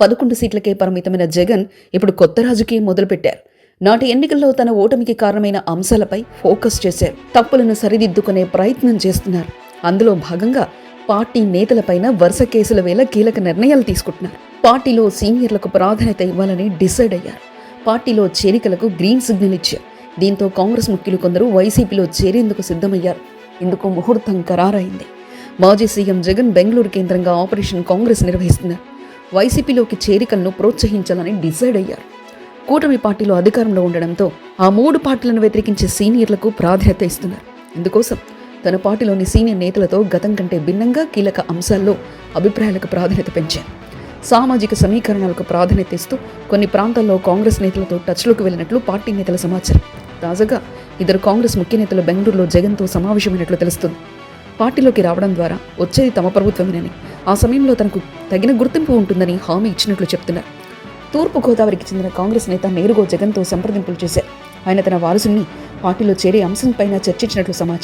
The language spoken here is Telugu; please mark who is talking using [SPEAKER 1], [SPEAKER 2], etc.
[SPEAKER 1] పదకొండు సీట్లకే పరిమితమైన జగన్ ఇప్పుడు కొత్త రాజకీయం మొదలుపెట్టారు. నాటి ఎన్నికల్లో తన ఓటమికి కారణమైన అంశాలపై ఫోకస్ చేశారు. తప్పులను సరిదిద్దుకునే ప్రయత్నం చేస్తున్నారు. అందులో భాగంగా పార్టీ నేతలపైన వరుస కేసుల వేళ కీలక నిర్ణయాలు తీసుకుంటున్నారు. పార్టీలో సీనియర్లకు ప్రాధాన్యత ఇవ్వాలని డిసైడ్ అయ్యారు. పార్టీలో చేరికలకు గ్రీన్ సిగ్నల్ ఇచ్చారు. దీంతో కాంగ్రెస్ ముఖ్యులు కొందరు వైసీపీలో చేరేందుకు సిద్ధమయ్యారు. ఇందుకు ముహూర్తం ఖరారైంది. మాజీ సీఎం జగన్ బెంగళూరు కేంద్రంగా ఆపరేషన్ కాంగ్రెస్ నిర్వహిస్తున్నారు. వైసీపీలోకి చేరికలను ప్రోత్సహించాలని డిసైడ్ అయ్యారు. కూటమి పార్టీలో అధికారంలో ఉండడంతో ఆ మూడు పార్టీలను వ్యతిరేకించే సీనియర్లకు ప్రాధాన్యత ఇస్తున్నారు. ఇందుకోసం తన పార్టీలోని సీనియర్ నేతలతో గతం కంటే భిన్నంగా కీలక అంశాల్లో అభిప్రాయాలకు ప్రాధాన్యత పెంచారు. సామాజిక సమీకరణాలకు ప్రాధాన్యత ఇస్తూ కొన్ని ప్రాంతాల్లో కాంగ్రెస్ నేతలతో టచ్లోకి వెళ్ళినట్లు పార్టీ నేతల సమాచారం. తాజాగా ఇద్దరు కాంగ్రెస్ ముఖ్య నేతలు బెంగళూరులో జగన్తో సమావేశమైనట్లు తెలుస్తుంది. పార్టీలోకి రావడం ద్వారా వచ్చేది తమ ప్రభుత్వమేనని ఆ సమయంలో తనకు తగిన గుర్తింపు ఉంటుందని హామీ ఇచ్చినట్లు చెప్తున్నారు. తూర్పు గోదావరికి చెందిన కాంగ్రెస్ నేత నేరుగా జగన్తో సంప్రదింపులు చేశారు. ఆయన తన వారసుని పార్టీలో చేరే అంశంపైన చర్చించినట్లు సమాచారం.